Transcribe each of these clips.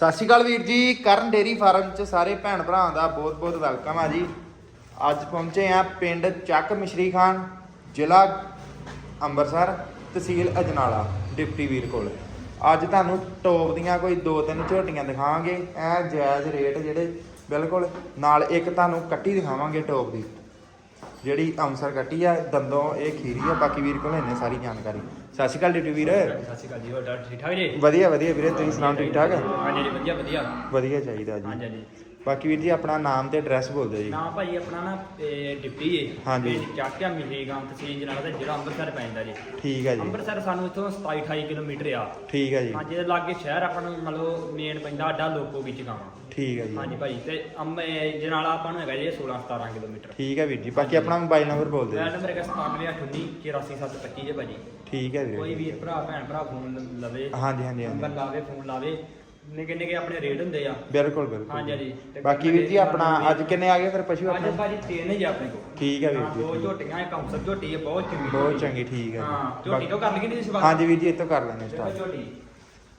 ਸਤਿ ਸ਼੍ਰੀ ਅਕਾਲ ਵੀਰ ਜੀ, ਕਰਨ ਡੇਰੀ ਫਾਰਮ ਚ ਸਾਰੇ ਭੈਣ ਭਰਾਵਾਂ ਦਾ ਬਹੁਤ ਬਹੁਤ ਵੈਲਕਮ ਆ ਜੀ। ਅੱਜ ਪਹੁੰਚੇ ਆ ਪਿੰਡ ਚੱਕ ਮਿਸ਼ਰੀ ਖਾਨ, ਜ਼ਿਲ੍ਹਾ ਅੰਮ੍ਰਿਤਸਰ, ਤਹਿਸੀਲ ਅਜਨਾਲਾ, ਡਿਪਟੀ ਵੀਰ ਕੋਲ। ਅੱਜ ਤੁਹਾਨੂੰ ਟੋਪ ਦੀਆਂ ਕੋਈ ਦੋ ਤਿੰਨ ਝੋਟੀਆਂ ਦਿਖਾਵਾਂਗੇ। ਐ ਜਾਇਜ਼ ਰੇਟ ਜਿਹੜੇ ਬਿਲਕੁਲ, ਨਾਲ ਇੱਕ ਤੁਹਾਨੂੰ ਕੱਟੀ ਦਿਖਾਵਾਂਗੇ ਟੋਪ ਦੀ। ਜਿਹੜੀ ਅੰਮ੍ਰਿਤਸਰ ਕੱਟੀ ਆ ਦੰਦੋਂ ਇਹ ਖੀਰੀ ਆ ਬਾਕੀ ਵੀਰ ਕੋਲ ਇਹਨੇ ਸਾਰੀ ਜਾਣਕਾਰੀ। ਸਤਿ ਸ਼੍ਰੀ ਅਕਾਲ ਡਿਪਟੀ ਵੀਰ। ਸਤਿ ਸ਼੍ਰੀ ਅਕਾਲ ਜੀ ਹੋਰ ਠੀਕ ਠਾਕ ਜੀ? ਵਧੀਆ ਵਧੀਆ ਵੀਰੇ ਤੁਸੀਂ ਸੁਣਾਓ ਠੀਕ ਠਾਕ? ਹਾਂਜੀ ਜੀ ਵਧੀਆ ਵਧੀਆ। ਵਧੀਆ ਚਾਹੀਦਾ ਜੀ। ਹਾਂਜੀ ਹਾਂਜੀ। ਬਾਕੀ ਵੀਰ ਜੀ ਆਪਣਾ ਨਾਮ ਤੇ ਐਡਰੈਸ ਬੋਲ ਦਿਓ ਜੀ। ਨਾਮ ਭਾਈ ਆਪਣਾ ਨਾ ਇਹ ਡਿਪਟੀ ਹੈ ਹਾਂਜੀ। ਚਾਕਿਆ ਮਿਹੇਗਾਮ ਤਹਿਸੀਲ ਜਨਾਲਾ ਦਾ ਜਿਹੜਾ ਅੰਮ੍ਰਿਤਸਰ ਪੈਂਦਾ ਜੀ। ਠੀਕ ਹੈ ਜੀ। ਅੰਮ੍ਰਿਤਸਰ ਸਾਨੂੰ ਇੱਥੋਂ 27 28 ਕਿਲੋਮੀਟਰ ਆ। ਠੀਕ ਹੈ ਜੀ। ਹਾਂਜੀ ਇਹਦੇ ਲਾਗੇ ਸ਼ਹਿਰ ਆਪਾਂ ਨੂੰ ਮਤਲਬ ਮੇਨ ਪੈਂਦਾ ਅੱਡਾ ਲੋਕੋ ਵਿੱਚ ਗਾਵਾਂ। ਠੀਕ ਹੈ ਜੀ। ਹਾਂਜੀ ਭਾਈ ਤੇ ਅੰਮ ਇਹ ਜਨਾਲਾ ਆਪਾਂ ਨੂੰ ਹੈਗਾ ਜੀ 16 17 ਕਿਲੋਮੀਟਰ। ਠੀਕ ਹੈ ਵੀਰ ਜੀ ਬਾਕੀ ਆਪਣਾ ਮੋਬਾਈਲ ਨੰਬਰ ਬੋਲ ਦਿਓ ਮੈਂ ਜੀ। ਨੰਬਰ ਹੈਗਾ 9718 84725 ਜੇ ਭਾਜੀ। ਠੀਕ ਹੈ ਕੋਈ ਵੀਰੇ ਵੀਰ ਭਰਾ ਭੈਣ ਭਰਾ ਫੋਨ ਲਵੇ। ਹਾਂਜੀ ਹਾਂਜੀ ਨੰਬਰ ਲਾਵੇ ਫੋਨ ਲਾਵੇ। ਨਿੱਕੇ ਨਿੱਕੇ ਆਪਣੇ ਰੇਟ ਹੁੰਦੇ ਆ। ਬਿਲਕੁਲ ਹਾਂਜੀ, ਹਾਂਜੀ। ਬਿਲਕੁਲ ਤੇ ਬਾਕੀ ਵੀਰ ਜੀ ਆਪਣਾ ਅੱਜ ਕਿੰਨੇ ਆ ਗਏ? ਫਿਰ ਪਸ਼ੂ ਅੱਜ ਆਪਣੇ? ਭਾਜੀ ਤਿੰਨ ਜੀ ਆਪਣੇ ਕੋਲ। ਠੀਕ ਹੈ ਵੀਰ ਹਾਂ, ਜੀ, ਦੋ। ਝੋਟੀਆਂ ਇੱਕ ਹੰਸਰ ਝੋਟੀ ਹੈ ਬਹੁਤ ਚੰਗੀ ਬਹੁਤ ਝੋਟੀ। ਚੰਗੀ ਠੀਕ ਹੈ ਹਾਂ ਜੀ ਝੋਟੀ ਤੋਂ ਕਰ ਲਈਏ ਨਹੀਂ ਸਵਾਲ ਹਾਂਜੀ ਵੀਰ ਜੀ ਇਹ ਤੋਂ ਕਰ ਲੈਣੇ ਦੇਖੋ ਸਟਾਰਟ ਝੋਟੀ।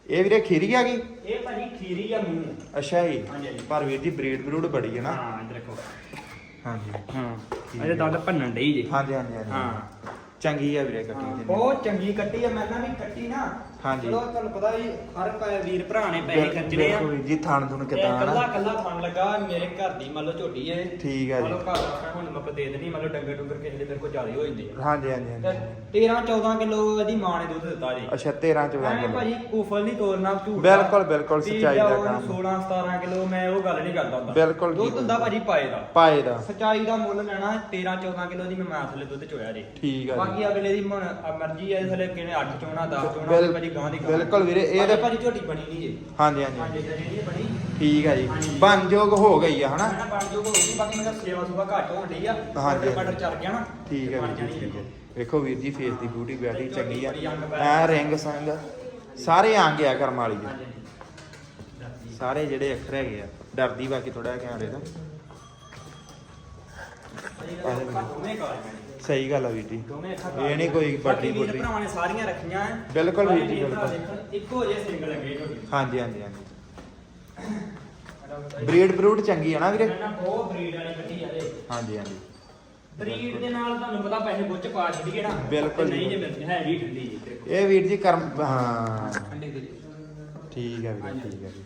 ਇਹ ਵੀਰੇ ਖੀਰੀ ਆ ਗਈ? ਇਹ ਭਾਜੀ ਖੀਰੀ ਆ ਮੂੰਹ ਅੱਛਾ ਜੀ। ਹਾਂਜੀ, ਹਾਂਜੀ। ਪਰ ਵੀਰ ਜੀ ਬਰੀਡ ਬਰੂਡ ਬੜੀ ਹੈ ਨਾ। ਹਾਂ ਇੱਧਰ ਦੇਖੋ ਹਾਂਜੀ। ਹਾਂ ਠੀਕ ਅਜੇ ਹੈ। ਦੰਦ ਭੰਨਣ ਡਈ ਜੀ। ਹਾਂਜੀ ਹਾਂਜੀ ਹਾਂਜੀ। ਹਾਂ। ਚੰਗੀ ਆ ਵੀਰੇ ਕੱਟੀ ਹਾਂ, ਜੀ ਬਹੁਤ ਚੰਗੀ ਕੱਟੀ ਆ ਮੈਂ ਨਾ ਵੀ ਕੱਟੀ ਨਾ। ਹਾਂਜੀ। ਚਲੋ ਤੁਹਾਨੂੰ ਪਤਾ ਵੀ ਹਰ ਪੈ- ਵੀਰ ਭਰਾ ਨੇ ਪੈਸੇ ਖਰਚਣੇ ਆ। ਜੀ ਥਣ ਥੁਣ ਤੇ ਕਿਦਾਂ ਕੱਲਾ ਹਨਾ। ਕੱਲਾ ਥਣ ਲੱਗਾ ਮੇਰੇ ਘਰ ਦੀ ਮੰਨ ਲਓ ਝੋਟੀ ਹੈ ਠੀਕ ਮੰਨ ਲਓ ਜੀ ਘਰ ਦਾ ਹੁਣ ਮੈਂ ਦੇ ਦੇਣੀ ਮੰਨ ਲਓ ਡੰਗਰ ਡੁੰਗਰ ਕਿਸੇ ਦੇ ਮੇਰੇ ਕੋਲ ਜ਼ਿਆਦਾ ਹੋ ਜਾਂਦੇ ਆ। ਹਾਂਜੀ ਹਾਂਜੀ ਤੇ ਹਾਂਜੀ 13 14 ਕਿਲੋ ਇਹਦੀ ਮਾਂ ਨੇ ਦੁੱਧ ਦਿੱਤਾ ਜੀ। ਅੱਛਾ 13 14 ਐਵੇਂ ਭਾਜੀ ਕੁਫਲ ਨਹੀਂ ਤੋੜਨਾ ਝੂਠ ਬਿਲਕੁਲ, ਬਿਲਕੁਲ, ਵੀ ਸੱਚਾਈ ਦਾ ਜਾਂ ਉਹ ਕੰਮ। 16 17 ਕਿਲੋ ਮੈਂ ਉਹ ਗੱਲ ਨਹੀਂ ਕਰਦਾ ਹੁੰਦਾ। ਬਿਲਕੁਲ ਦੁੱਧ ਠੀਕ ਹੁੰਦਾ ਭਾਜੀ ਪਾਏ ਦਾ। ਪਾਏ ਦਾ। ਸਚਾਈ ਦਾ ਮੁੱਲ ਲੈਣਾ 13 14 ਕਿਲੋ ਦੀ ਮੈਂ ਮਾਂ ਥੱਲੇ ਦੁੱਧ ਚੋਇਆ ਜੀ। ਠੀਕ ਆ ਜੀ। ਬਾਕੀ ਅਗਲੇ ਦੀ ਹੁਣ ਮਰਜ਼ੀ ਹੈ ਥੱਲੇ ਕਿਨੇ 8 ਚੋਣਾ 10 ਚੋਣਾ ਬਿਲ- ਭਾਜੀ ਗਾਂ ਦੀ। ਬਿਲਕੁਲ ਵੀਰੇ, ਇਹ ਤਾਂ- ਭਾਜੀ ਝੋਟੀ ਬਣੀ ਨਹੀਂ ਜੀ ਹਾਂਜੀ ਹਾਂਜੀ ਹਾਂਜੀ ਜਿਹੜੀ ਨਹੀਂ ਬਣੀ ਠੀਕ ਹੈ ਜੀ ਹਾਂਜੀ। ਹੋ ਗਈ ਆ ਹਨਾ ਮੈਂ ਬਣ ਹੋਊਗੀ ਬਾਕੀ ਮੇਰਾ ਸੇਵਾ ਸੁਭਾ ਘੱਟ ਹੋਣ ਡਈ ਆ ਹਾਂਜੀ। ਬਟਰ ਚੱਲ ਗਿਆ ਨਾ ਠੀਕ ਹੈ ਬਣ ਵੀਰ ਜੀ ਜਾਣੀ ਠੀਕ ਹੈ ਦੇਖੋ। ਵੇਖੋ ਵੀਰ ਜੀ ਫੇਸ ਦੀ ਬਿਊਟੀ ਬਿਆਟੀ ਚੰਗੀ ਆ। ਐ ਰਿੰਗ ਸੰਗ ਸਾਰੇ ਆ ਕਰਮ ਵਾਲੀ ਦੇ ਹਾਂਜੀ, ਹਾਂਜੀ। ਸਾਰੇ ਜਿਹੜੇ ਅੱਖਰ ਹੈਗੇ ਆ ਡਰਦੀ ਬਾਕੀ ਥੋੜਾ ਕੈਮਰੇ ਤੋਂ ਭਾਜੀ ਇਹਦਾ ਦੋਵੇਂ ਕਾਲ ਨੇ। ਸਹੀ ਗੱਲ ਆ ਵੀਰ ਜੀ। ਦੋਵੇਂ ਅੱਖਾਂ ਇਹ ਨਹੀਂ ਕੋਈ ਬਾਕੀ ਵੱਡੀ ਵੀਰ ਬੁੱਢੀ ਭਰਾਵਾਂ ਨੇ ਸਾਰੀਆਂ ਰੱਖੀਆਂ ਹੈ। ਬਿਲਕੁਲ ਵੀਰ ਜੀ, ਬਿਲਕੁਲ। ਇੱਕੋ ਜਿਹੇ ਸਿੰਗਲ ਲੱਗੇ ਝੋਟੀ ਹਾਂਜੀ ਹਾਂਜੀ ਹਾਂਜੀ। ਬਰੀਡ ਬਰੂਡ ਚੰਗੀ ਆ ਨਾ ਵੀਰੇ? ਮੈਂ ਨਾ ਬਹੁਤ ਬਰੀਡ ਵਾਲੀ ਕੱਢੀ ਜਾਲੇ ਹਾਂਜੀ ਹਾਂਜੀ। ਬਰੀਡ ਦੇ ਨਾਲ ਤੁਹਾਨੂੰ ਪਤਾ ਪੈਸੇ ਗੁੱਚ ਪਾ ਛੱਡੀਏ ਨਾ। ਬਿਲਕੁਲ ਤੇ ਨਹੀਂ ਜੀ। ਜੇ ਮਿਲਦੀ ਹੈ ਵੀ ਠੰਡੀ ਜੀ ਇਹ ਵੀਰ ਜੀ ਕਰਮ ਹਾਂ। ਠੰਡੀ ਦੀ ਠੀਕ ਹੈ ਵੀਰੇ। ਠੀਕ ਹੈ ਜੀ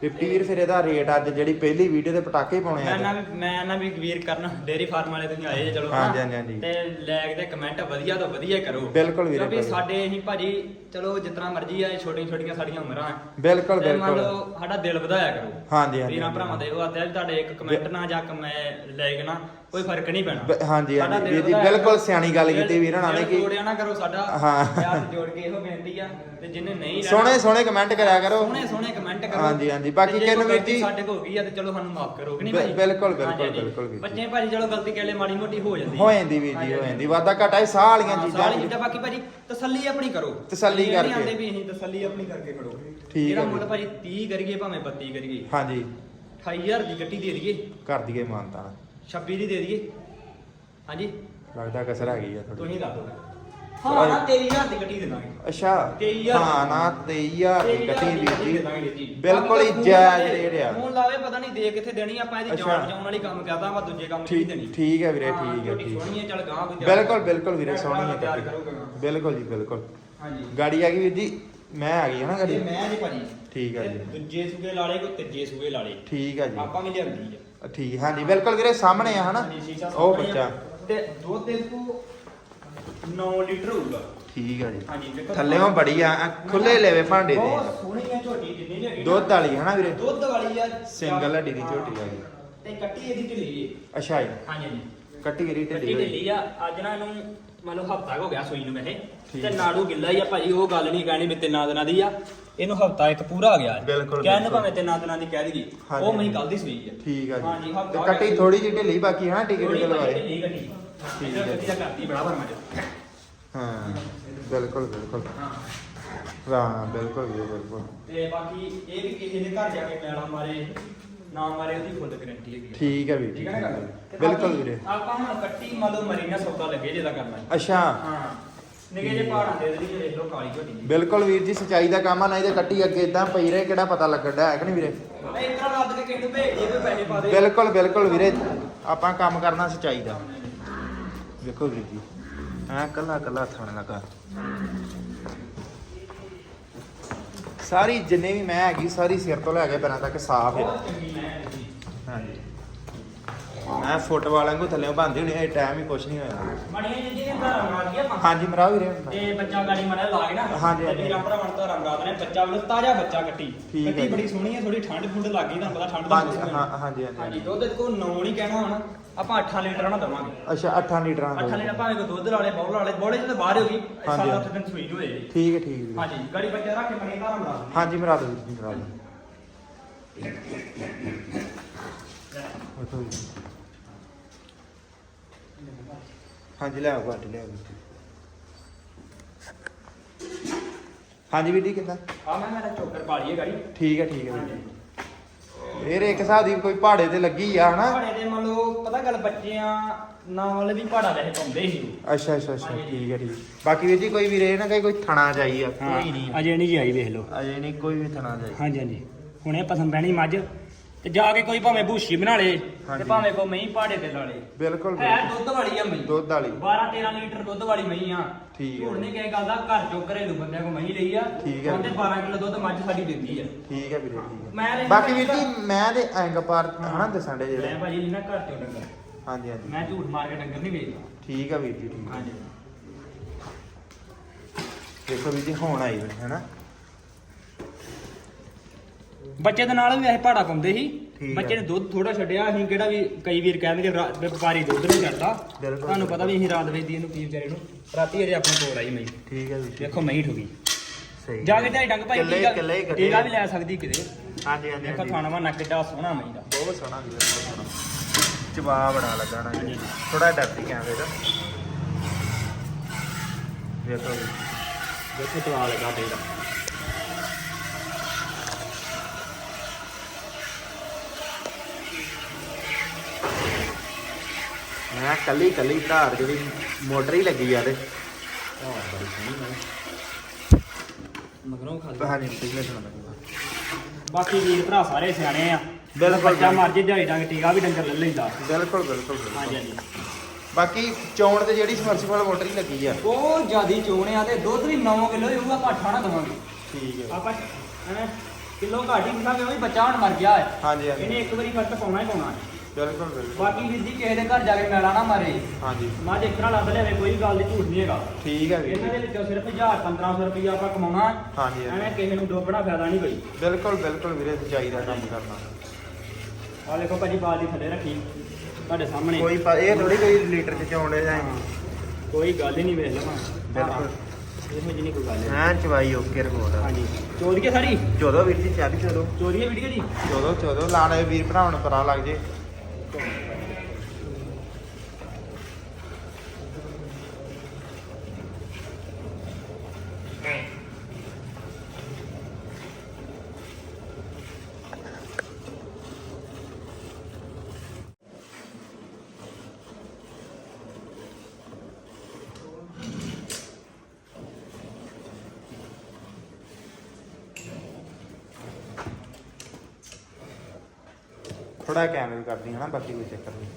50 ਵੀਰ ਫਿਰ ਇਹਦਾ ਰੇਟ ਅੱਜ ਜਿਹੜੀ ਪਹਿਲੀ ਵੀਡੀਓ ਤੇ ਪਟਾਕੇ ਪਾਉਣੇ ਮੈਂ ਨਾ ਵੀ ਮੈਂ ਨਾ ਵੀ ਵੀਰ ਕਰਨ ਡੇਰੀ ਫਾਰਮ ਵਾਲੇ ਤੁਸੀਂ ਆਏ ਜੇ ਚਲੋ ਹਨਾ। ਹਾਂਜੀ, ਹਾਂਜੀ, ਹਾਂਜੀ। ਤੇ ਲਾਇਕ ਤੇ ਕਮੈਂਟ ਵਧੀਆ ਤੋਂ ਵਧੀਆ ਕਰੋ ਬਿਲਕੁਲ ਵੀਰੇ, ਕਿਉਂਕਿ ਬਿਲਕੁਲ। ਸਾਡੇ ਅਸੀਂ ਭਾਜੀ ਚਲੋ ਜਿਤਨਾ ਮਰਜ਼ੀ ਆ ਛੋਟੀਆਂ ਛੋਟੀਆਂ ਸਾਡੀਆਂ ਉਮਰਾਂ ਆ ਬਿਲਕੁਲ ਤੇ ਮੰਨ ਬਿਲਕੁਲ ਲਓ ਸਾਡਾ ਦਿਲ ਵਧਾਇਆ ਕਰੋ ਹਾਂਜੀ ਹਾਂਜੀ ਵੀਰਾਂ ਭਰਾਵਾਂ ਦੇ ਉਹ ਆਤੇ ਤੁਹਾਡੇ ਇੱਕ ਕਮੈਂਟ ਨਾ ਜਾਂ ਮੈਂ ਲਾਇਕ ਨਾ ਕੋਈ ਫ਼ਰਕ ਨਹੀਂ ਪੈਣਾ। ਬ- ਹਾਂਜੀ, ਸਾਡਾ ਹਾਂਜੀ, ਦਿਲ ਵੀਰ ਜੀ, ਵਧਾਇਆ ਬਿਲਕੁਲ ਕਰੋ। ਸਿਆਣੀ ਗੱਲ ਕੀਤੀ ਵੀਰ ਹੋਣਾ ਨੇ ਦਿਲ ਕਿ- ਤੋੜਿਆ ਨਾ ਕਰੋ ਸਾਡਾ ਹਾਂ। ਪਿਆਰ ਜੋੜ ਕੇ ਇਹੋ ਬੇਨਤੀ ਆ ਤੇ ਜਿੰਨੇ ਨਹੀਂ ਰਹਿਣਾ- ਸੋਹਣੇ ਸੋਹਣੇ ਕਮੈਂਟ ਕਰਿਆ ਕਰੋ। ਸੋਹਣੇ ਸੋਹਣੇ ਕਮੈਂਟ ਕਰੋ। ਹਾਂਜੀ, ਹਾਂਜੀ, ਬਾਕੀ ਤੇ ਜੇ ਕਿਹਨੂੰ ਕੋਈ ਵੀਰ ਗਲਤੀ ਜੀ- ਸਾਡੇ ਕੋਲ ਹੋ ਗਈ ਆ ਤੇ ਚਲੋ ਸਾਨੂੰ ਮਾਫ ਕਰੋ ਕਿ ਨਹੀਂ ਬਿਲਕੁਲ, ਬਿਲਕੁਲ, ਹਾਂਜੀ, ਹਾਂਜੀ। ਬਿਲਕੁਲ ਵੀਰ ਜੀ। ਬੱਚੇ ਭਾਜੀ ਚਲੋ ਗਲਤੀ ਕਹਿ ਲੈ ਮਾੜੀ ਮੋਟੀ ਹੋ ਜਾਂਦੀ ਹੋ ਜਾਂਦੀ ਵੀਰ ਜੀ ਹੋ ਜਾਂਦੀ। ਵਾਦਾ ਘਟਾ ਇਹ ਸਾਹ ਵਾਲੀਆਂ ਚੀਜ਼ਾਂ ਸਾਰੀ ਚੀਜ਼ਾਂ ਬਾਕੀ ਭਾਜੀ ਤਸੱਲੀ ਆਪਣੀ ਕਰੋ। ਤਸੱਲੀ ਇਹ ਨਹੀਂ ਕਰਕੇ। ਆਂਦੇ ਵੀ ਅਸੀਂ ਤਸੱਲੀ ਆਪਣੀ ਕਰਕੇ ਖੜੋ ਠੀਕ ਇਹਦਾ ਹੈ ਮੁੱਲ ਜੀ। ਭਾਜੀ 30 ਕਰੀਏ ਭਾਵੇਂ 32 ਕਰੀਏ। ਹਾਂਜੀ। 28000 ਦੀ ਗੱਟੀ ਦੇ ਦਈਏ। ਕਰ ਦਈਏ ਮਾਨਤਾ 26 ਦੀ ਦੇ ਦਈਏ। ਹਾਂਜੀ? ਲੱਗਦਾ ਕਸਰ ਹੈਗੀ ਆ ਥੋੜੀ ਤੁਸੀਂ ਦੱਸ ਦਿਓ। ਹਾਂ ਨਾ 23000 ਦੀ ਗੱਟੀ ਦੇ ਦਾਂਗੇ। ਅੱਛਾ। 23,000 ਹਾਂ ਨਾ 23000 ਦੀ ਕੱਟੀ ਵੀਰ ਜੀ। ਬਿਲਕੁਲ ਹੀ ਜਾਇਜ਼ ਰੇਟ ਆ। ਫੋਨ ਲਾਵੇ ਪਤਾ ਨਹੀਂ ਦੇ ਕਿੱਥੇ ਦੇਣੀ ਆਪਾਂ ਇਹਦੀ ਅੱਛਾ। ਜਾਣ ਜਾਣ ਵਾਲੀ ਕੰਮ ਕਰਦਾ ਵਾ ਦੂਜੇ ਕੰਮ ਨਹੀਂ ਠੀਕ ਦੇਣੀ। ਠੀਕ ਹੈ ਵੀਰੇ ਹਾਂ, ਠੀਕ ਹੈ ਠੀਕ। ਸੋਹਣੀ ਹੈ ਚੱਲ ਗਾਂ ਕੋਈ ਤਿਆਰ ਬਿਲਕੁਲ। ਬਿਲਕੁਲ ਵੀਰੇ ਮੈਂ ਸੋਹਣੀ ਹੈ ਤਿਆਰ। ਬਿਲਕੁਲ ਜੀ ਬਿਲਕੁਲ। ਹਾਂਜੀ। ਗਾੜੀ ਆ ਗਈ ਵੀਰ ਜੀ? ਮੈਂ ਆ ਗਈ ਹੈ ਨਾ ਗਾੜੀ ਇਹ ਮੈਂ ਜੀ ਭਾਜੀ। ਠੀਕ ਹੈ ਇਹ ਜੀ। ਦੂਜੇ ਸੂਗੇ ਲਾਲੇ ਕੋ ਤੀਜੇ ਸੂਗੇ ਲਾਲੇ ਠੀਕ ਹੈ ਜੀ। ਆਪਾਂ ਵੀ ਲਿਆਂਦੀ ਆ? ਠੀਕ ਹਾਂਜੀ ਬਿਲਕੁਲ ਵੀਰੇ ਸਾਹਮਣੇ ਆ ਹਨਾ? ਹਾਂਜੀ, ਸ਼ੀਸ਼ਾ ਉਹ ਸਾਹਮਣੇ ਬੱਚਾ। ਆ। ਤੇ ਦੁੱਧ ਦੇ ਕੋ 9 ਲੀਟਰ ਹੋਊਗਾ। ਠੀਕ ਹੈ ਜੀ। ਹਾਂਜੀ ਦੇਖੋ ਥੱਲੇੋਂ ਬੜੀ ਆ ਖੁੱਲੇ ਲੈਵੇ ਭਾਂਡੇ ਬਹੁਤ ਦੇ ਸੋਹਣੀ ਹੈ ਝੋਟੀ ਜਿੰਨੀ ਹੈਗੀ ਨਾ। ਦੁੱਧ ਵਾਲੀ ਵੀਰੇ? ਦੁੱਧ ਵਾਲੀ ਆ ਸਿੰਗਲ ਹੱਡੀ ਦੀ ਝੋਟੀ ਆ ਗਈ ਤੇ ਕੱਟੀ ਇਹਦੀ ਢਿੱਲੀ ਹੈ ਅੱਛਾ ਜੀ। ਹਾਂਜੀ ਹਾਂਜੀ। ਕੱਟੀ ਕੱਟੀ ਢਿੱਲੀ ਹੋਈ। ਢਿੱਲੀ ਆ। ਅੱਜ ਨਾ ਇਹਨੂੰ ਮੰਨ ਲਓ ਹਫਤਾ ਹੋ ਗਿਆ ਸੂਈ ਨੂੰ ਵੈਸੇ। ਠੀਕ। ਤੇ। ਨਾੜੂ ਗਿੱਲਾ ਹੀ ਆ ਭਾਜੀ ਉਹ ਗੱਲ ਨਹੀਂ ਕਹਿਣੀ ਵੀ ਤਿੰਨਾਂ ਦਿਨਾਂ ਦੀ ਆ। ਇਹਨੂੰ ਹਫਤਾ ਇੱਕ ਪੂਰਾ ਆ ਗਿਆ ਬਿਲਕੁਲ, ਕਹਿਣ ਨੂੰ ਬਿਲਕੁਲ। ਭਾਵੇਂ ਤਿੰਨਾਂ ਦਿਨਾਂ ਦੀ ਕਹਿ ਦਈਏ। ਹਾਂਜੀ, ਉਹ ਮਹੀਂ। ਕੱਲ ਦੀ ਸੂਈ ਆ। ਠੀਕ ਆ ਹਾਂਜੀ, ਜੀ ਹਫ਼ਤਾ ਤੇ ਹੋ ਕੱਟੀ। ਥੋੜੀ ਜਿਹੀ ਢਿੱਲੀ ਬਾਕੀ ਹੈ ਨਾ ਟਿਕਟ ਲਵਾਏ ਢਿੱਲੀ ਕੱਟੀ। ਠੀਕ ਠੀਕ ਹੈ। ਹੈ ਕਰਦੀ ਬੜਾ ਭਰਮਾ ਚ ਹਾਂ। ਬਿਲਕੁਲ ਬਿਲਕੁਲ। ਹਾਂ ਹਾਂ ਬਿਲਕੁਲ ਬਿਲਕੁਲ। ਤੇ ਬਾਕੀ ਇਹ ਵੀ ਕਿਸੇ ਦੇ ਘਰ ਜਾ ਕੇ ਮੈਲਾ ਮਾਰੇ ਨਾ ਮਾਰੇ ਉਹਦੀ ਫੁੱਲ ਗਾਰੰਟੀ ਹੈਗੀ ਆ। ਠੀਕ ਹੈ ਵੀਰ ਜੀ ਠੀਕ ਹੈ ਨਾ ਗੱਲ? ਤੇ ਬਿਲਕੁਲ ਬਾਕੀ ਵੀਰੇ। ਆਪਾਂ ਹੁਣ ਕੱਟੀ ਮੰਨ ਲਓ ਮਰੀ ਨਾ ਸੌਦਾ ਲੱਗੇ ਜਿਹਦਾ ਕਰਨਾ। ਹੈ। ਅੱਛਾ। ਹਾਂ। ਨਿਕੇ ਜੇ ਪਹਾੜਾਂ ਦੇ ਦੇ ਦੇਖ ਲਓ ਕਾਲੀ ਝੋਟੀ ਜੀ। ਬਿਲਕੁਲ ਵੀਰ ਜੀ ਸਚਾਈ ਦਾ ਕੰਮ ਆ ਨਹੀਂ ਤੇ ਕੱਟੀ ਅੱਗੇ ਇਦਾਂ ਪਈ ਰਹੇ ਕਿਹੜਾ ਪਤਾ ਲੱਗਣ ਦਾ ਹੈ ਕਿ ਨਹੀਂ ਵੀਰੇ? ਇਹ ਇਤਰਾ ਲੱਦ ਕੇ ਕਿਸੇ ਨੂੰ ਭੇਜ ਦੇ ਕੋਈ ਪੈਸੇ ਪਾ ਦੇ। ਬਿਲਕੁਲ ਬਿਲਕੁਲ ਵੀਰੇ ਆਪਾਂ ਕੰਮ ਕਰਨਾ ਸਚਾਈ ਦਾ। ਵੇਖੋ ਵੀਰ ਜੀ ਐ ਕੱਲਾ ਕੱਲਾ ਥਣ ਲਗਾ। ਸਾਰੀ ਜਿੰਨੇ ਵੀ ਮੈਂ ਹੈਗੀ ਸਾਰੀ ਸਿਰ ਤੋਂ ਲੈ ਕੇ ਪੈਰਾਂ ਤੱਕ ਸਾਫ਼ ਹੈ ਬਹੁਤ ਚੰਗੀ ਮੈਂ ਜੀ ਹਾਂਜੀ ਮੈਂ ਫੁੱਟਬਾਲ ਵਾਂਗੂ ਥੱਲੇ ਬੰਦੀ ਹੋਣੀ ਇਹ ਟਾਈਮ ਹੀ ਕੁਛ ਨਹੀਂ ਹੋਇਆ। ਮੜੀਆਂ ਆਪਾਂ। ਹਾਂਜੀ ਮਰਾ ਵੀਰੇ। ਇਹ ਬੱਚਾ ਗਾੜੀ ਮੜਾ ਲਾ ਕੇ ਨਾ ਹਾਂਜੀ, ਹਾਂਜੀ। ਵੀਰਾਂ ਭਰਾਵਾਂ ਤੋਂ ਰੰਗ ਰਾਤ ਨੇ ਬੱਚਾ ਵੱਲ ਤਾਜ਼ਾ ਬੱਚਾ ਕੱਟੀ। ਠੀਕ ਹੈ ਕੱਟੀ ਜੀ। ਬੜੀ ਸੋਹਣੀ ਹੈ ਥੋੜੀ ਠੰਡ ਠੁੰਡ ਲੱਗ ਗਈ ਤੁਹਾਨੂੰ ਪਤਾ ਠੰਡ ਦਾ ਪੰਜ ਮੌਸਮ ਹਾਂ ਹੈ ਹਾਂਜੀ ਹਾਂਜੀ ਹਾਂਜੀ ਦੁੱਧ ਕੋ ਨੌ ਨਹੀਂ ਕਹਿਣਾ ਹੁਣ ਆਪਾਂ 8 ਲੀਟਰ ਨਾ ਦਵਾਂਗੇ। ਅੱਛਾ 8 ਲੀਟਰਾਂ 8 ਦਾ ਲੀਟਰ ਭਾਵੇਂ ਕੋ ਦੁੱਧ ਵਾਲੇ ਬੌਲ ਵਾਲੇ ਬੌਲੇ ਚ ਤਾਂ ਬਾਹਰ ਹੋ ਗਈ ਹਾਂਜੀ, 7-8 ਦਿਨ ਸੂਈ ਹੋਏ। ਠੀਕ ਹੈ ਠੀਕ ਹੈ। ਵੀਰੇ। ਹਾਂਜੀ ਗਾੜੀ ਬੱਚਾ ਰੱਖ ਕੇ ਮਣੀ ਧਾਰਾਂ ਮਰਾ ਹਾਂਜੀ ਮਰਾ ਦੋ ਜੀ ਮਰਾ ਦੋ। ਹਾਂਜੀ ਲੈ ਆਓ ਬਾਟੀ ਲੈ ਆਓ। ਹਾਂਜੀ ਵੀਰ ਜੀ ਕਿੱਦਾਂ? ਆ ਮੈਂ ਮੇਰਾ ਚੋਕਰ ਪਾ ਲਈਏ ਗਾੜੀ। ਠੀਕ ਹੈ ਠੀਕ ਹੈ ਵੀਰ ਹਾਂਜੀ। ਜੀ। ਇਹ ਇੱਕ ਹਿਸਾਬ ਦੀ ਕੋਈ ਪਹਾੜੇ ਤੇ ਲੱਗੀ ਆ ਹਨਾ? ਪਹਾੜੇ ਦੇ ਮੰਨ ਲਓ ਪਤਾ ਗੱਲ ਬੱਚਿਆਂ ਨਾਲ ਵੀ ਪਹਾੜਾ ਵੈਸੇ ਪਾਉਂਦੇ ਸੀ ਅੱਛਾ ਅੱਛਾ ਅੱਛਾ ਠੀਕ ਹੈ ਠੀਕ ਬਾਕੀ ਵੀਰ ਜੀ ਕੋਈ ਵੀ ਰੇ ਨਾ ਕੋਈ ਥਣਾ ਚਾਹੀਏ ਕੋਈ ਨਹੀਂ। ਅਜੇ ਨਹੀਂ ਜੀ ਆਈ ਵੇਖ ਲਓ। ਅਜੇ ਨਹੀਂ ਕੋਈ ਵੀ ਥਣਾ ਚਾਹੀਏ ਹਾਂਜੀ ਹਾਂਜੀ। ਹੁਣੇ ਪਸੰਦ ਪੈਣੀ ਮੱਝ। ਤੇ ਜਾ ਕੇ ਕੋਈ ਭਾਵੇਂ ਭੂਸ਼ੀ ਬਣਾ ਲੇ ਤੇ ਹਾਂਜੀ। ਭਾਵੇਂ ਕੋ ਮਹੀਂ ਪਹਾੜੇ ਤੇ ਲਾ ਲੇ। ਬਿਲਕੁਲ ਹੈ ਬਿਲਕੁਲ। ਦੁੱਧ ਵਾਲੀ ਆ ਮਹੀਂ। ਦੁੱਧ ਵਾਲੀ। 12 13 ਲੀਟਰ ਦੁੱਧ ਵਾਲੀ ਮਹੀਂ ਆ। ਠੀਕ ਹੈ। ਝੂਠ ਨਹੀਂ ਕਿਸੇ ਗੱਲ ਦਾ ਘਰ ਚੋਂ ਘਰੇਲੂ ਬੰਦਿਆਂ ਕੋ ਮਹੀਂ ਲਈ ਆ। ਠੀਕ ਹੈ। ਉਹਦੇ 12 ਕਿਲੋ ਦੁੱਧ ਮੱਝ ਸਾਡੀ ਦਿੰਦੀ ਆ। ਠੀਕ ਹੈ ਵੀਰੇ ਠੀਕ ਮੈਂ ਹੈ ਲੈ- ਬਾਕੀ ਵੀਰ ਜੀ ਮੈਂ ਤੇ ਐਂਗ ਪਰ ਹਨਾ ਦੱਸਣ ਦੇ ਜਿਹੜੇ। ਮੈਂ ਭਾਜੀ ਨਾ ਘਰ ਚੋਂ ਡੰਗਰ। ਹਾਂਜੀ ਹਾਂਜੀ। ਮੈਂ ਝੂਠ ਮਾਰ ਕੇ ਡੰਗਰ ਨਹੀਂ ਵੇਚਦਾ। ਠੀਕ ਆ ਵੀਰ ਜੀ ਠੀਕ ਆ ਹਾਂਜੀ। ਦੇਖੋ ਵੀਰ ਜੀ ਹੁਣ ਆਈ ਵੇ ਹੈਨਾ? ਬੱਚੇ ਦੇ ਨਾਲ ਵੀ ਵੈਸੇ ਪਹਾੜਾ ਪਾਉਂਦੇ ਸੀ। ਬੱਚੇ। ਨੇ ਦੁੱਧ ਥੋੜਾ ਛੱਡਿਆ ਅਸੀਂ ਕਿਹੜਾ ਵੀ ਕਈ ਵੀਰ ਕਹਿੰਦੇ ਵੀ ਵਪਾਰੀ ਦੁੱਧ ਨਹੀਂ ਛੱਡਦਾ। ਤੁਹਾਨੂੰ ਪਤਾ ਵੀ ਅਸੀਂ ਰਾਤ ਵੇਚਦੀ ਇਹਨੂੰ ਕੀ ਵਿਚਾਰੇ ਨੂੰ। ਰਾਤੀ ਅਜੇ ਆਪਣੇ ਕੋਲ ਆਈ ਮਈ ਠੀਕ ਹੈ ਜੀ। ਵੇਖੋ ਮਈ ਠੁਗੀ। ਸਹੀ ਜਾ ਕੇ ਢਾਈ ਡੰਗ ਭਾਈ। ਟੀਕਾ ਵੀ ਲੈ ਸਕਦੀ ਕਿਤੇ। ਹਾਂਜੀ ਹਾਂਜੀ ਦੇਖੋ। ਥਾਣਾ ਵਾ ਨੱਕ ਕਿੱਡਾ ਸੋਹਣਾ ਮਈ ਦਾ। ਬਹੁਤ ਸੋਹਣਾ ਵੀਰ ਬਹੁਤ ਸੋਹਣਾ। ਜਵਾਬ ਬੜਾ ਲੱਗਾ ਨਾ ਹਾਂਜੀ। ਥੋੜਾ ਡਰਦੀ ਕੈਮਰੇ ਦਾ। ਵੇਖੋ ਦੇਖੋ ਤਵਾ ਲਗਾ ਤੇਰਾ ਮੈਂ ਕੱਲੀ ਕੱਲੀ ਧਾਰ ਜਿਹੜੀ ਮੋਟਰ ਹੀ ਲੱਗੀ ਆ ਤੇ। ਮਗਰੋਂ ਖਾ ਹਾਂਜੀ ਪਿਛਲੇ ਸੁਣਾ ਲੱਗੂਗਾ ਬਾਕੀ ਵੀਰ ਭਰਾ ਸਾਰੇ ਸਿਆਣੇ ਆ। ਬਿਲਕੁਲ। ਬੱਚਾ ਮਰ ਜੇ ਢਾਈ ਡੰਗ ਟੀਕਾ ਵੀ ਡੰਗਰ ਲੈ ਲੈਂਦਾ। ਬਿਲਕੁਲ ਬਿਲਕੁਲ ਹਾਂਜੀ ਬਿਲਕੁਲ। ਹਾਂਜੀ ਬਾਕੀ ਚੌਣ ਤੇ ਜਿਹੜੀ ਸਮਰਸੀਬਲ ਮੋਟਰ ਹੀ ਲੱਗੀ ਆ। ਬਹੁਤ ਜ਼ਿਆਦੀ ਚੋਣ ਆ ਤੇ ਦੁੱਧ ਵੀ 9 ਕਿਲੋ ਹੋਊਗਾ ਆਪਾਂ ਦਵਾਂਗੇ। ਠੀਕ ਕਿਲੋ ਘੱਟ ਹੀ ਦਿਖਾਂਗੇ ਉਹ ਵੀ ਬੱਚਾ ਹੁਣ ਮਰ ਗਿਆ ਹੈ। ਹਾਂਜੀ ਹਾਂਜੀ। ਇਹਨੇ ਇੱਕ ਵਾਰੀ ਫ਼ਰਕ ਪਾਉਣਾ ਹੀ ਪਾਉਣਾ ਹੈ। ਬਿਲਕੁਲ ਬਿਲਕੁਲ। ਬਾਕੀ ਵੀਰ ਜੀ ਕਿਸੇ ਦੇ ਘਰ ਜਾ ਕੇ ਮੈਲਾ ਨਾ ਮਾਰੇ। ਹਾਂਜੀ। ਮੱਝ ਇੱਕ ਨਾਲ ਲੱਭ ਲਿਆਵੇ ਕੋਈ ਗੱਲ ਦੀ ਝੂਠ ਨਹੀਂ ਹੈਗਾ। ਠੀਕ ਹੈ ਵੀਰ ਇਹਨਾਂ ਜੀ। ਦੇ ਵਿੱਚੋਂ ਸਿਰਫ 1000 1500 ਰੁਪਈਆ ਆਪਾਂ ਕਮਾਉਣਾ। ਹਾਂਜੀ ਹਾਂਜੀ। ਐਵੇਂ ਕਿਸੇ ਨੂੰ ਡੋਬਣਾ ਫਾਇਦਾ ਨਹੀਂ ਕੋਈ। ਬਿਲਕੁਲ ਬਿਲਕੁਲ ਵੀਰੇ ਸਚਾਈ ਦਾ ਕੰਮ ਕਰਨਾ। ਆ ਦੇਖੋ ਭਾਜੀ ਬਾਲ ਦੀ ਥੱਲੇ ਰੱਖੀ। ਤੁਹਾਡੇ ਸਾਹਮਣੇ। ਕੋਈ ਪ- ਇਹ ਥੋੜੀ ਕੋਈ ਲੀਟਰ ਚ ਚੌਂਡੇ ਜਾਂ ਹਾਂ, ਕੋਈ ਗੱਲ ਹੀ ਨਹੀਂ ਵੇਖ ਲਵਾਂ। ਬਿਲਕੁਲ। ਇਹੋ ਜਿਹੀ ਨਹੀਂ ਕੋਈ ਗੱਲ। ਹੈ ਐਂ ਚਵਾਈ ਓਕੇ ਰਿਪੋਰਟ। ਹਾਂਜੀ। ਚੋਰੀਏ ਸਾਰੀ? ਚੋਦੋ ਵੀਰ ਜੀ ਚਾਬੀ ਚੋਦੋ। ਚੋਰੀਏ ਵੀਡੀਓ ਜੀ? ਚੋਦੋ ਚੋਦੋ। ਲਾਣੇ ਵੀਰ ਭਰਾਵਾਂ ਨੂੰ ਪਤਾ ਲੱਗ ਜੇ। ਥੋੜਾ ਕੈਮਰੇ ਕਰਦੀ ਹੈ ਨਾ ਬਾਕੀ ਕੋਈ ਚੱਕਰ ਨਹੀਂ।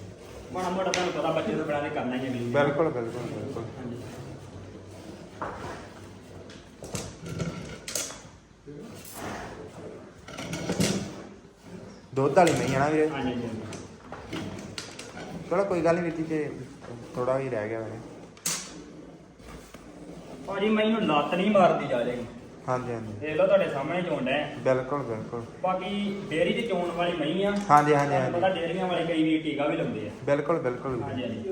ਮਾੜਾ ਮੋਟਾ ਤੁਹਾਨੂੰ ਪਤਾ ਬੱਚੇ ਤੋਂ ਬੜਾ ਤੇ ਕਰਨਾ ਹੀ ਹੈ ਵੀਡੀਓ ਬਿਲਕੁਲ ਬਿਲਕੁਲ ਬਿਲਕੁਲ। ਹਾਂਜੀ। ਦੁੱਧ ਵਾਲੀ ਨਹੀਂ ਹੈ ਨਾ ਵੀਰੇ? ਹਾਂਜੀ ਹਾਂਜੀ। ਚਲੋ ਕੋਈ ਗੱਲ ਨਹੀਂ ਵੀਰ ਜੀ ਤੇ ਥੋੜਾ ਹੀ ਰਹਿ ਗਿਆ ਵੀਰੇ ਭਾਜੀ ਮੈਨੂੰ ਲੱਤ ਨਹੀਂ ਮਾਰਦੀ ਜਾ ਰਹੀ ਹਾਂਜੀ ਹਾਂਜੀ। ਦੇਖ ਲਓ ਤੁਹਾਡੇ ਸਾਹਮਣੇ ਚੋਣ ਹੈ। ਬਿਲਕੁਲ ਬਿਲਕੁਲ। ਬਾਕੀ ਡੇਅਰੀ ਤੇ ਚੋਣ ਵਾਲੀ ਨਹੀਂ ਆ। ਹਾਂਜੀ ਹਾਂਜੀ ਤੁਹਾਨੂੰ ਪਤਾ ਹਾਂਜੀ। ਡੇਅਰੀਆਂ ਵਾਲੇ ਕਈ ਵੀ ਟੀਕਾ ਵੀ ਲਾਉਂਦੇ ਆ। ਬਿਲਕੁਲ ਬਿਲਕੁਲ। ਹਾਂਜੀ ਹਾਂਜੀ।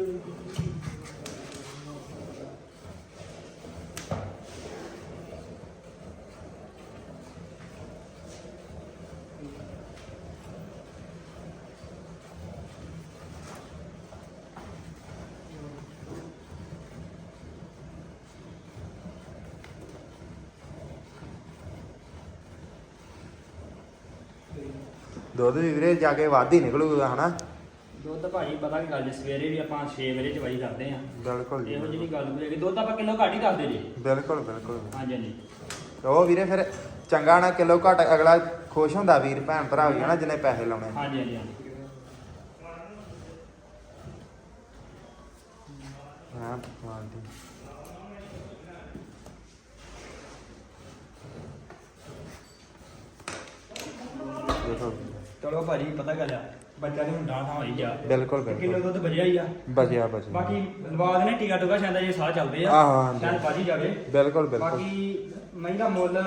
ਦੁੱਧ ਵੀ ਵੀਰੇ ਜਾ ਕੇ ਵੱਧ ਹੀ ਨਿਕਲੂਗਾ ਹਨਾ? ਦੁੱਧ ਭਾਜੀ ਪਤਾ ਕੀ ਗੱਲ ਜੀ ਸਵੇਰੇ ਵੀ ਆਪਾਂ 6 ਵਜੇ ਚਵਾਈ ਕਰਦੇ ਆ ਬਿਲਕੁਲ ਜੀ ਇਹੋ ਜਿਹੀ ਗੱਲ ਨਹੀਂ ਹੈਗੀ ਦੁੱਧ ਆਪਾਂ ਕਿਲੋ ਘੱਟ ਹੀ ਦੱਸਦੇ ਜੀ। ਬਿਲਕੁਲ ਬਿਲਕੁਲ। ਹਾਂਜੀ ਹਾਂਜੀ। ਉਹ ਵੀਰੇ ਫਿਰ ਚੰਗਾ ਨਾ ਕਿਲੋ ਘਟ ਅਗਲਾ ਖੁਸ਼ ਹੁੰਦਾ ਵੀਰ ਭੈਣ ਭਰਾ ਹੋਈ ਨਾ ਜਿਹਨੇ ਪੈਸੇ ਲਾਉਣੇ। ਹਾਂਜੀ ਹਾਂਜੀ ਹਾਂਜੀ। ਹਾਂ ਮਾਲਦੀ ਦੇਖੋ। ਚਲੋ ਭਾਜੀ ਪਤਾ ਗੱਲ ਆ ਬੱਚਾ ਤੇ ਡਾਂ ਥਾਂ ਹੋਈ ਗਿਆ ਬਿਲਕੁਲ ਕਿਲੋ ਬਿਲਕੁਲ। ਦੁੱਧ ਬਜਿਆ ਹੀ ਆ। ਬਚਿਆ ਬਚਿਆ ਬਾਕੀ ਲਵਾ ਦੇਣੇ ਟੀਕਾ ਟੁਕਾ ਸ਼ਾਇਦ ਜੇ ਸਾਹ ਚੱਲਦੇ ਆ। ਆਹੋ, ਹਾਂਜੀ। ਸ਼ਾਇਦ ਭਾਜੀ ਜਾਵੇ। ਬਿਲਕੁਲ ਬਿਲਕੁਲ। ਬਾਕੀ ਮਹਿੰਗਾ ਮੁੱਲ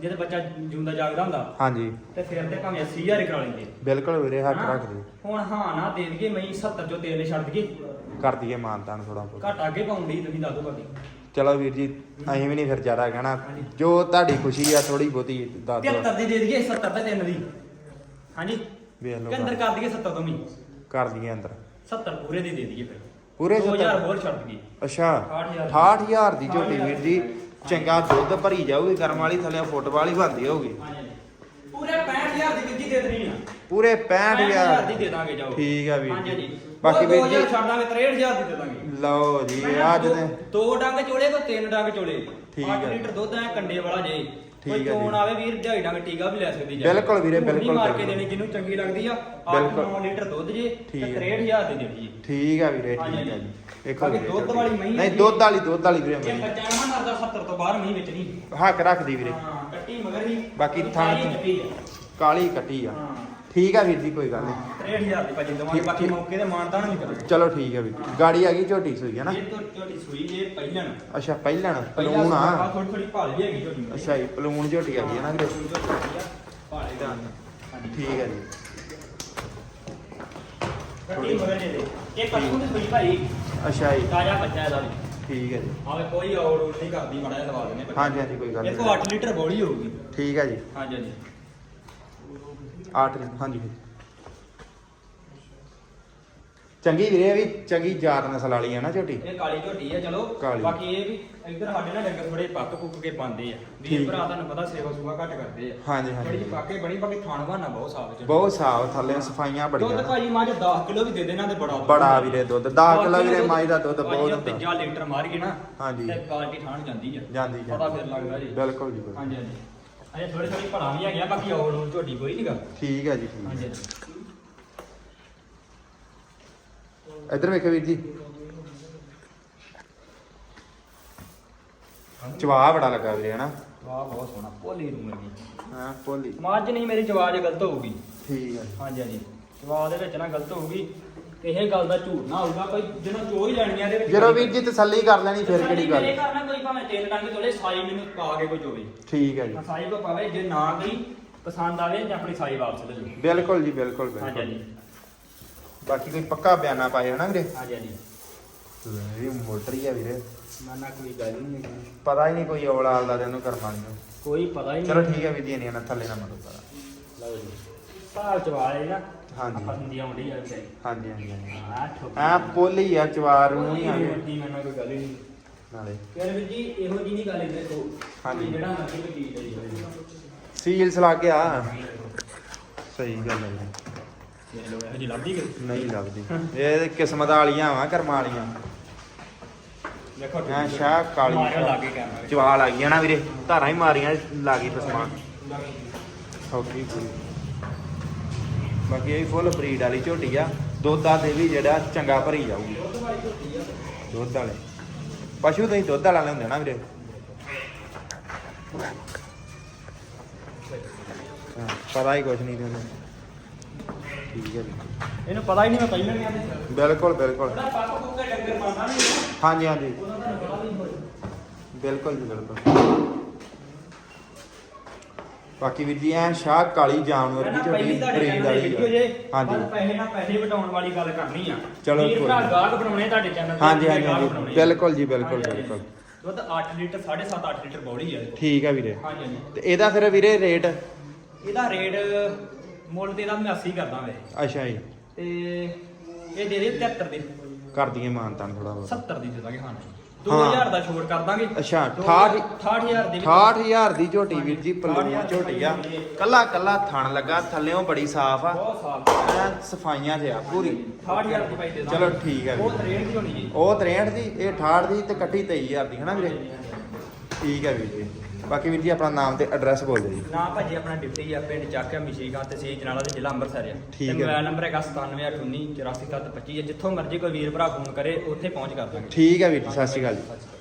ਜਿਹਦੇ ਬੱਚਾ ਜੂੰਦਾ ਜਾਗਦਾ ਹੁੰਦਾ ਹਾਂਜੀ। ਤੇ ਫਿਰ ਤੇ ਭਾਵੇਂ 80000 ਕਰਾ ਲੈਂਦੇ। ਬਿਲਕੁਲ ਵੀਰੇ ਹੱਕ ਹਨਾ? ਰੱਖ ਦੇ ਹੁਣ ਹਾਂ ਨਾ ਦੇ ਦਈਏ ਮੈਂ 70 ਚੋਂ ਤੇਲ ਛੱਡ ਦਈਏ। ਕਰ ਦਈਏ ਮਾਨਤਾਨ ਥੋੜਾ ਬਹੁਤ। ਘੱਟ ਅੱਗੇ ਪਾਉਂਦੀ ਤੁਸੀਂ ਦੱਸ ਦੋ ਭਾਜੀ ਚਲੋ ਵੀਰ ਜੀ ਅਸੀਂ ਵੀ ਨਹੀਂ ਫਿਰ ਜ਼ਿਆਦਾ ਕਹਿਣਾ। ਜੋ ਤੁਹਾਡੀ ਖੁਸ਼ੀ ਆ ਥੋੜੀ ਬਹੁਤੀ ਦੱਸ ਦਿਓ। 73 ਦੀ ਦੇ ਦਈਏ 70 ਤੇ 3 ਦੀ। ਹਾਂਜੀ? ਵੇਖ ਲਓ ਕਿ ਅੰਦਰ ਕਰ ਦਈਏ 70 ਤੋਂ ਵੀ ਕਰ ਦਈਏ ਅੰਦਰ। 70 ਪੂਰੇ ਦੀ ਦੇ ਦਈਏ ਫਿਰ। ਪੂਰੇ 2000 70? ਹੋਰ ਛੱਡ ਦਈਏ। ਅੱਛਾ। 68,000 68000 ਦੀ ਝੋਟੀ ਵੀਰ ਜੀ ਚੰਗਾ ਦੁੱਧ ਭਰੀ ਜਾਊਗੀ ਗਰਮ ਵਾਲੀ ਥੱਲੇ ਫੁੱਟਬਾਲ ਹੀ ਬਣਦੀ ਹੋਊਗੀ। ਪੂਰੇ 65000 ਦੀ ਵਿੱਜੀ ਦੇ ਦੇਣੀ ਆ। ਪੂਰੇ 65000 65000 ਦੀ ਦੇ ਦਾਂਗੇ ਜਾਓ। ਠੀਕ ਆ ਵੀਰ ਜੀ। ਹਾਂਜੀ। ਬਾਕੀ ਵੀਰ ਜੀ- ਛੱਡ ਦਾਂਗੇ 63000 ਦੀ ਦੇ ਦਾਂਗੇ। ਲਓ ਜੀ ਅੱਜ ਦੇ ਦੋ ਡੰਗ ਚੋਲੇ ਕੋ ਤਿੰਨ ਡੰਗ ਚੋਲੇ। ਠੀਕ 8 ਹੈ। ਲੀਟਰ ਦੁੱਧ ਐ ਕੰਡੇ ਵਾਲਾ ਜੇ। ਠੀਕ ਕੋਈ ਹੈ ਜੀ। ਚੋਣ ਆਵੇ ਵੀਰ ਢਾਈ ਡੰਗ ਟੀਕਾ ਵੀ ਲੈ ਸਕਦੀ ਜੇ ਬਿਲਕੁਲ ਵੀਰੇ, ਬਿਲਕੁਲ, ਮਾਰ ਕੇ ਬਿਲਕੁਲ। ਦੇਣੀ ਜਿਹਨੂੰ ਚੰਗੀ ਲੱਗਦੀ ਆ 8 ਬਿਲਕੁਲ। 9 ਲੀਟਰ ਦੁੱਧ ਜੇ ਠੀਕ ਤੇ ਹੈ। 63000 ਦੀ ਦੇਣੀ ਜੀ ਠੀਕ ਆ ਵੀਰੇ ਹਾਂਜੀ, ਠੀਕ ਆ ਜੀ ਦੇਖੋ ਬਾਕੀ ਵੀਰੇ ਦੁੱਧ। ਵਾਲੀ ਮਹੀਂ ਨਹੀਂ ਹੈ ਦੁੱਧ ਵਾਲੀ ਦੁੱਧ ਵਾਲੀ ਵੀਰੇ ਇਹ ਮਹੀਂ। ਬੱਚਾ ਨਾ ਕਰਦਾ 70 ਤੋਂ ਬਾਹਰ ਮਹੀਂ ਵਿੱਚ ਨਹੀਂ ਹੱਕ ਰੱਖਦੀ ਵੀਰੇ ਹਾਂ ਕੱਟੀ ਮਗਰ ਹੀ ਬਾਕੀ ਥਾਂ- ਕਾਲੀ ਕੱਟੀ ਆ ਹਾਂ ਠੀਕ ਆ ਵੀਰ ਜੀ ਕੋਈ ਗੱਲ ਨਹੀਂ। 63000 ਦੀ ਭਾਜੀ ਦਵਾਂਗੇ ਬਾਕੀ। ਮੌਕੇ ਤੇ ਮਾਨਤਾਨ ਨਹੀਂ ਕਰਾਂਗੇ ਚਲੋ ਠੀਕ ਆ ਵੀਰ ਜੀ। ਗਾੜੀ ਆ ਗਈ ਝੋਟੀ ਸੂਈ ਹੈ ਨਾ? ਇਹ ਤੋਂ ਝੋਟੀ ਸੂਈ ਜੇ ਪਹਿਲਣ ਅੱਛਾ ਪਹਿਲਣ ਪਲੂਣ ਆ। ਥੋੜੀ ਥੋੜੀ ਭਾਲ ਵੀ ਹੈਗੀ ਝੋਟੀ ਅੱਛਾ ਜੀ ਪਲੂਣ ਝੋਟੀ ਆ ਗਈ ਹੈ ਨਾ ਵੀਰੇ। ਭਾਲੇ ਦਾ। ਠੀਕ ਹੈ ਜੀ। ਕੱਟੀ ਮਗਰ ਜੇ ਦੇ। ਇਹ ਪਸ਼ੂ ਦੀ ਸੂਈ ਭਾਈ। ਅੱਛਾ ਜੀ। ਤਾਜ਼ਾ ਬੱਚਾ ਇਹਦਾ ਵੀ। ਠੀਕ ਹੈ ਜੀ। ਆਵੇ ਕੋਈ ਔੜ ਨਹੀਂ ਕਰਦੀ ਮਾੜਾ ਲਵਾ ਦਿੰਦੇ। ਹਾਂਜੀ ਹਾਂਜੀ ਕੋਈ ਗੱਲ ਇਹ ਨਹੀਂ। ਕੋ 8 ਲੀਟਰ ਬੋਲੀ ਹੋਊਗੀ। ਠੀਕ ਹੈ ਜੀ। ਹਾਂਜੀ ਹਾਂਜੀ। 8 ਹਾਂਜੀ। ਚੰਗੀ ਵੀਰੇ ਇਹ ਵੀ ਚੰਗੀ ਜਾਤ ਨਸਲ ਵਾਲੀ ਹੈ ਨਾ ਝੋਟੀ। ਇਹ ਕਾਲੀ ਝੋਟੀ ਆ ਚਲੋ। ਕਾਲੀ। ਬਾਕੀ ਇਹ ਵੀ ਇੱਧਰ ਸਾਡੇ ਨਾਲ ਡੰਗਰ ਥੋੜੇ ਪੱਕ ਪੁੱਕ ਕੇ ਪਾਉਂਦੇ ਆ। ਠੀਕ। ਵੀਰ ਭਰਾ ਤੁਹਾਨੂੰ ਪਤਾ ਸੇਵਾ ਸੁਵਾ ਘੱਟ ਕਰਦੇ ਆ। ਹਾਂਜੀ ਥੋੜੀ ਹਾਂਜੀ ਜਿਹੀ ਪਾਕੇ ਬਣੀ ਬਾਕੀ ਥਾਣ ਬਹਾਨਾ ਬਹੁਤ ਸਾਫ਼ ਬਹੁਤ ਸਾਫ਼ ਥੱਲੇ ਸਫਾਈਆਂ ਦੁੱਧ ਬੜੀਆਂ ਭਾਜੀ ਮੱਝ 10 ਕਿਲੋ ਵੀ ਦੇ ਦੇਣਾ ਤੇ ਬੜਾ ਬੜਾ ਵੀਰੇ ਦੁੱਧ 10 ਕਿਲੋ ਵੀਰੇ ਮਾਈ ਦਾ ਦੁੱਧ ਬਹੁਤ ਹੁੰਦਾ। ਲੀਟਰ ਨਾ ਹਾਂਜੀ। ਤੇ ਬਾਲਟੀ ਠਾਣ ਜਾਂਦੀ ਆ। ਜਾਂਦੀ ਪਤਾ ਜਾਂਦੀ। ਫਿਰ ਲੱਗਦਾ ਜੀ। ਬਿਲਕੁਲ ਜੀ ਬਿਲਕੁਲ। ਹਾਂਜੀ ਹਾਂਜੀ। ਅਜੇ ਥੋੜੀ ਥੋੜੀ ਭੜਾ ਵੀ ਹੈਗੀਆਂ ਬਾਕੀ ਔੜ ਔੜ ਝੋਟੀ ਕੋਈ ਨਹੀਂਗਾ ਠੀਕ ਹੈ ਜੀ ਠੀਕ ਹਾਂਜੀ ਹੈ। ਹਾਂਜੀ। ਇੱਧਰ ਵੇਖੋ ਵੀਰ ਜੀ। ਚਵਾ ਬੜਾ ਲੱਗਾ ਵੀਰੇ ਹਨਾ? ਵਾਹ ਬਹੁਤ ਸੋਹਣਾ ਭੋਲੀ ਨੂੰ ਲੱਗੀ ਹਾਂ ਪੋਲੀ ਮੱਝ ਨਹੀਂ ਮੇਰੀ ਜਵਾਜ ਗਲਤ ਹੋਊਗੀ। ਠੀਕ ਹੈ ਹਾਂਜੀ ਹਾਂਜੀ। ਜਵਾਬ ਦੇ ਵਿੱਚ ਨਾ ਗਲਤ ਹੋਊਗੀ। ਇਹ ਗੱਲ ਦਾ ਝੂਠ ਨਾ ਹੋਊਗਾ ਕੋਈ ਜਿਹਨੂੰ ਚੋ ਹੀ ਲੈਣੀ ਆ ਦੇ ਵਿੱਚ ਜਦੋਂ ਵੀਰ ਜੀ ਤਸੱਲੀ ਕਰ ਲੈਣੀ ਫਿਰ ਕਿਹੜੀ ਮੇਰੇ ਗੱਲ? ਘਰ ਨਾ ਕੋਈ ਭਾਵੇਂ ਤਿੰਨ ਡੰਗ ਤੋਲੇ ਸਾਈ ਮੈਨੂੰ ਪਾ ਕੇ ਕੋਈ ਚੋਵੇ ਠੀਕ ਹੈ ਜੀ। ਸਾਈ ਕੋ ਪਾਵੇ ਜੇ ਨਾ ਕੋਈ ਪਸੰਦ ਆਵੇ ਜਾਂ ਆਪਣੀ ਸਾਈ ਵਾਪਸ ਲੈ ਲਓ। ਬਿਲਕੁਲ ਜੀ ਬਿਲਕੁਲ ਹਾਂਜੀ ਬਿਲਕੁਲ। ਹਾਂਜੀ ਬਾਕੀ ਕੋਈ ਪੱਕਾ ਬਿਆਨਾ ਪਾਏ ਹਨਾ ਵੀਰੇ? ਹਾਂਜੀ ਹਾਂਜੀ। ਇਹ ਮੋਟਰ ਹੀ ਆ ਵੀਰੇ। ਨਾ ਨਾ ਕੋਈ ਗੱਲ ਨਹੀਂ। ਪਤਾ ਹੀ ਨਹੀਂ ਕੋਈ ਔਲਾਲ ਦਾ ਤੈਨੂੰ ਕਰਮਾਂ ਨੂੰ ਕੋਈ ਪਤਾ ਹੀ ਨਹੀਂ। ਚਲੋ ਠੀਕ ਹੈ ਵੀਰ ਜੀ ਨਹੀਂ ਨਾ ਥੱਲੇ ਨਾ ਮਰੋ ਪਤਾ ਲਓ ਜੀ। ਸਾਲ ਚਵਾਲੇ ਨਾ ਹਾਂਜੀ। ਆਪਾਂ ਹਿੰਦੀ ਆਉਂਦੀ ਆ ਵਿਚਾਰੀ ਹਾਂਜੀ ਹਾਂਜੀ ਹਾਂਜੀ। ਹਾਂ ਠੋਕ ਆ ਪੋਲੀ ਆ ਚਵਾਰ ਨੂੰ ਹੀ ਆ। ਗਏ ਵੱਡੀ ਮੈਨੂੰ ਕੋਈ ਗੱਲ ਹੀ ਨਹੀਂ। ਨਾਲੇ। ਫਿਰ ਵੀਰ ਜੀ ਇਹੋ ਜੀ ਨਹੀਂ ਗੱਲ ਇਹ ਦੇਖੋ ਹਾਂਜੀ। ਜਿਹੜਾ ਮਰਜ਼ੀ ਕੋਈ ਚੀਜ਼ ਲਈ ਜਾਓ ਸੀਲਸ ਲੱਗ ਗਿਆ ਸਹੀ ਗੱਲ ਹੈ ਜੀ। ਇਹੋ ਜੀ ਲੱਭਦੀ ਕਿ ਨਹੀਂ ਲੱਗਦੀ ਇਹ ਤੇ ਕਿਸਮਤ ਵਾਲੀਆਂ ਵਾ ਕਰਮਾਂ ਵਾਲੀਆਂ। ਦੇਖੋ ਐ ਸ਼ਾਹ ਕਾਲੀ ਲਾਗੇ ਕੈਮਰਾ ਚਵਾਲ ਆ ਗਈਆਂ ਨਾ ਵੀਰੇ। ਧਾਰਾਂ ਹੀ ਮਾਰੀਆਂ ਲਾਗੀ ਪਸਮਾਨ ਓਕੇ ਬਾਕੀ ਇਹ ਫੁੱਲ ਬਰੀਡ ਵਾਲੀ ਝੋਟੀ ਆ। ਦੁੱਧ ਦਾ ਦੇ ਵੀ ਜਿਹੜਾ ਚੰਗਾ ਭਰੀ ਜਾਊਗੀ। ਦੁੱਧ ਵਾਲੇ। ਪਸ਼ੂ ਤੁਸੀਂ ਦੁੱਧ ਵਾਲਾ ਲੈਂਦੇ ਨਾ ਵੀਰੇ? ਪਤਾ ਹੀ ਕੁਛ ਨਹੀਂ ਤੁਹਾਨੂੰ ਠੀਕ ਹੈ ਇਹਨੂੰ ਪਤਾ ਹੀ ਨਹੀਂ ਮੈਂ ਪਹਿਲਾਂ ਆਂਦੇ ਬਿਲਕੁਲ ਬਿਲਕੁਲ। ਨਹੀਂ ਹਾਂਜੀ ਹਾਂਜੀ। ਨਹੀਂ ਬਿਲਕੁਲ ਜੀ ਬਿਲਕੁਲ। ਬਾਕੀ ਵੀਰ ਜੀ ਐ ਸ਼ਾਹ ਕਾਲੀ ਜਾਨਵਰ ਦੀ ਝੋਟੀ ਬਰੀਡ ਵਾਲੀ ਆ। ਹਾਂਜੀ ਪੈਸੇ ਨਾਲ ਪੈਸੇ ਵਟਾਉਣ ਵਾਲੀ ਗੱਲ ਕਰਨੀ ਆ ਚਲੋ ਵੀਰ ਭਰਾ। ਗਾਹਕ ਬਣਾਉਣੇ ਤੁਹਾਡੇ ਚੈਨਲ ਤੇ ਹਾਂਜੀ, ਹਾਂਜੀ, ਆ। ਬਿਲਕੁਲ ਜੀ, ਬਿਲਕੁਲ। ਬਿਲਕੁਲ। ਦੁੱਧ 8 ਲੀਟਰ 7.5 8 ਲੀਟਰ ਬੋਲੀ ਆ। ਠੀਕ ਹੈ ਵੀਰੇ ਹਾਂਜੀ ਹਾਂਜੀ ਤੇ ਇਹਦਾ ਫਿਰ ਵੀਰੇ ਰੇਟ ਇਹਦਾ ਰੇਟ ਮੁੱਲ ਤੇ ਇਹਦਾ 89 ਕਰਦਾ ਵੇ ਅੱਛਾ ਜੀ ਤੇ ਇਹ ਦੇ ਦੇ 73 ਦੇ ਕਰ ਦਈਏ ਮਾਨਤਾਨ ਥੋੜਾ ਬਹੁਤ 70 ਦੀ ਦੇ ਦਾਂਗੇ ਹਾਂ 2000 ਦਾ ਛੋੜ ਕਰ ਦਾਂਗੇ। ਅੱਛਾ, 68 68000 ਦੀ 68000 ਦੀ ਝੋਟੀ ਵੀਰ ਜੀ ਪਲੂਣ 68,000 ਝੋਟੀ ਆ ਕੱਲਾ ਕੱਲਾ ਥਣ ਲੱਗਾ ਥੱਲਿਓਂ ਬੜੀ ਸਾਫ਼ ਆ। ਬਹੁਤ ਸਾਫ਼। ਐਨ ਸਫਾਈਆਂ 'ਚ ਆ ਪੂਰੀ। 68000 ਦੀ ਭਾਈ ਦੇ ਦਾਂਗੇ। ਚਲੋ ਠੀਕ ਹੈ। ਉਹ ਰੇਟ ਦੀ ਹੋਣੀ ਜੀ। ਉਹ 63 ਦੀ ਇਹ 68 ਦੀ ਤੇ ਕੱਟੀ 23000 ਦੀ ਹਨਾ ਵੀਰੇ? ਠੀਕ ਹੈ ਵੀਰ ਜੀ। ਬਾਕੀ ਵੀਰ ਜੀ ਆਪਣਾ ਨਾਮ ਤੇ ਐਡਰੈਸ ਬੋਲ ਦਿਓ ਜੀ। ਨਾ ਭਾਜੀ ਆਪਣਾ ਡਿਪਟੀ ਆ ਪਿੰਡ ਚੱਕਿਆ ਮਿਸ਼ੀਗਾ ਤਹਿਸੀਲ ਜਨਾਲਾ ਤੇ ਜ਼ਿਲ੍ਹਾ ਅੰਮ੍ਰਿਤਸਰ ਆ। ਠੀਕ ਹੈ। ਤੇ ਮੋਬਾਈਲ ਨੰਬਰ ਹੈਗਾ 9728 84 ਜਿੱਥੋਂ ਮਰਜ਼ੀ ਕੋਈ ਵੀਰ ਭਰਾ ਫੋਨ ਕਰੇ ਉੱਥੇ ਪਹੁੰਚ ਕਰ ਦਾਂਗੇ। ਠੀਕ ਹੈ ਵੀਰ ਜੀ ਸਤਿ ਸ਼੍ਰੀ ਅਕਾਲ ਜੀ।